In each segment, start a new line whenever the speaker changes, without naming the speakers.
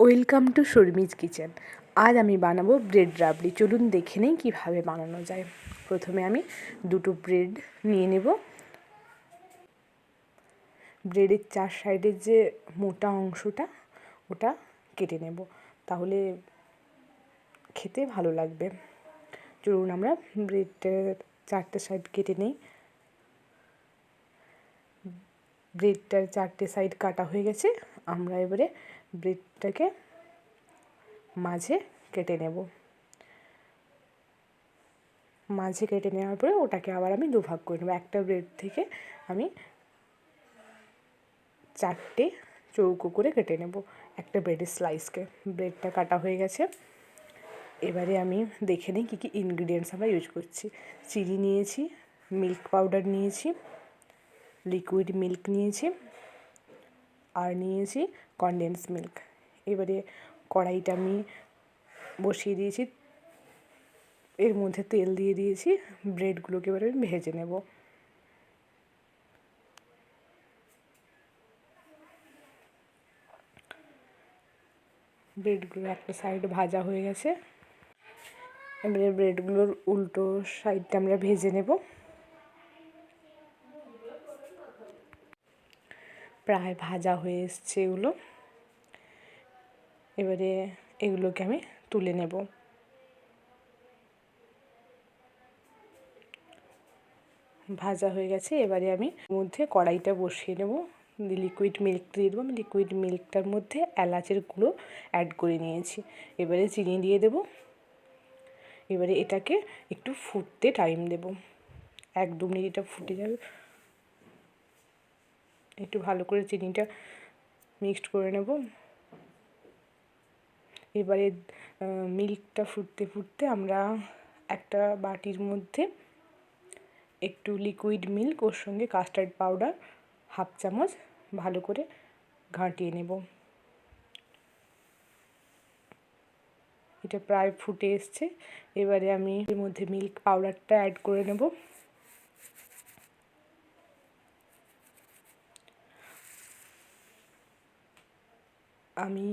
Welcome to Sharmi's kitchen. আজ আমি বানাবো ব্রেড রাবড়ি। চলুন দেখে নেই কীভাবে বানানো যায়। প্রথমে আমি দুটো ব্রেড নিয়ে নেব। ব্রেডের চার সাইডের যে মোটা অংশটা, ওটা কেটে নেব। তাহলে খেতে ভালো লাগবে। চলুন আমরা ব্রেডটার চারটে সাইড কেটে নেই। ব্রেডটার চারটে সাইড কাটা হয়ে গেছে। আমরা এবারে ব্রেডটাকে মাঝে কেটে নেব। মাঝে কেটে নেওয়ার পরে ওটাকে আবার আমি দুভাগ করে নেব। একটা ব্রেড থেকে আমি চারটে চৌকো করে কেটে নেব একটা ব্রেডের স্লাইসকে ব্রেডটা কাটা হয়ে গেছে। এবারে আমি দেখে নিই কী কী ইনগ্রিডিয়েন্টস আমরা ইউজ করছি। চিনি নিয়েছি মিল্ক পাউডার নিয়েছি লিকুইড মিল্ক নিয়েছি। আর নিয়েছি কনডেন্স মিল্ক এবারে কড়াইটা আমি বসিয়ে দিয়েছি। এর মধ্যে তেল দিয়ে দিয়েছি। ব্রেডগুলোকে এবারে আমি ভেজে নেব। ব্রেডগুলো একটা সাইড ভাজা হয়ে গেছে। এবারে ব্রেডগুলোর উল্টো সাইডটা আমরা ভেজে নেব। প্রায় ভাজা হয়ে এসছে এগুলো। এবারে এগুলোকে আমি তুলে নেব। ভাজা হয়ে গেছে, এবারে আমি মধ্যে কড়াইটা বসিয়ে নেব। লিকুইড মিল্ক দিয়ে দেবো। আমি লিকুইড মিল্কটার মধ্যে এলাচের গুঁড়ো অ্যাড করে নিয়েছি। এবারে চিনি দিয়ে দেব। এবারে এটাকে একটু ফুটতে টাইম দেব। এক দু মিনিট এটা ফুটে যাবে। একটু ভালো করে চিনিটা মিক্সড করে নেব। এবারে মিল্কটা ফুটতে ফুটতে আমরা একটা বাটির মধ্যে একটু লিকুইড মিল্ক ওর সঙ্গে কাস্টার্ড পাউডার হাফ চামচ ভালো করে ঘাঁটিয়ে নেব। এটা প্রায় ফুটে এসছে। এবারে আমি এর মধ্যে মিল্ক পাউডারটা অ্যাড করে নেব। আমি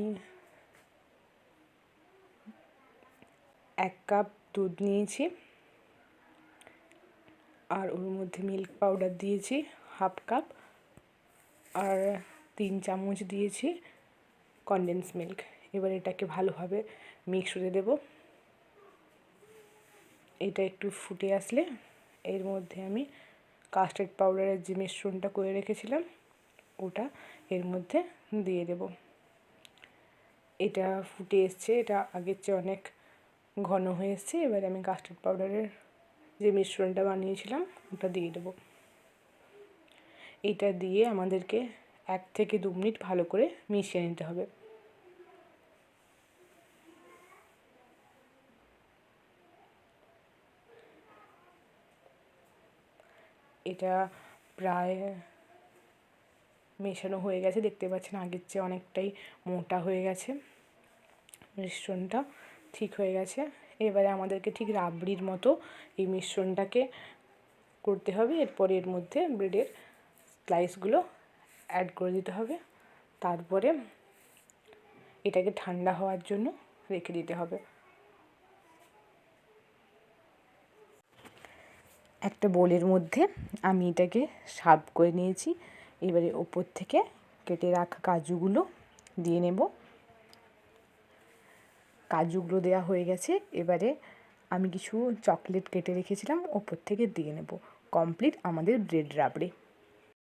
এক কাপ দুধ নিয়েছি আর ওর মধ্যে মিল্ক পাউডার দিয়েছি হাফ কাপ আর তিন চামচ দিয়েছি কনডেন্স মিল্ক এবার এটাকে ভালোভাবে মিক্স করে দেব। এটা একটু ফুটে আসলে এর মধ্যে আমি কাস্টার্ড পাউডারের যে মিশ্রণটা করে রেখেছিলাম, ওটা এর মধ্যে দিয়ে দেব। এটা ফুটে এসছে, এটা আগের চেয়ে অনেক ঘন হয়ে এসছে। এবারে আমি কাস্টার্ড পাউডারের যে মিশ্রণটা বানিয়েছিলাম, ওটা দিয়ে দেবো। এটা দিয়ে আমাদেরকে এক থেকে দু মিনিট ভালো করে মিশিয়ে নিতে হবে। এটা প্রায় মেশানো হয়ে গেছে, দেখতে পাচ্ছেন আগের চেয়ে অনেকটাই মোটা হয়ে গেছে। মিশ্রণটা ঠিক হয়ে গেছে। এবারে আমাদেরকে ঠিক রাবড়ির মতো এই মিশ্রণটাকে করতে হবে। এরপরে এর মধ্যে ব্রেডের স্লাইসগুলো অ্যাড করে দিতে হবে। তারপরে এটাকে ঠান্ডা হওয়ার জন্য রেখে দিতে হবে। একটা বোলের মধ্যে আমি এটাকে সার্ভ করে নিয়েছি। এবারে ওপর থেকে কেটে রাখা কাজুগুলো দিয়ে নেব। কাজুগুলো দেওয়া হয়ে গেছে। এবারে আমি কিছু চকলেট কেটে রেখেছিলাম, ওপর থেকে দিয়ে নেব। কমপ্লিট আমাদের ব্রেড রাবড়ি।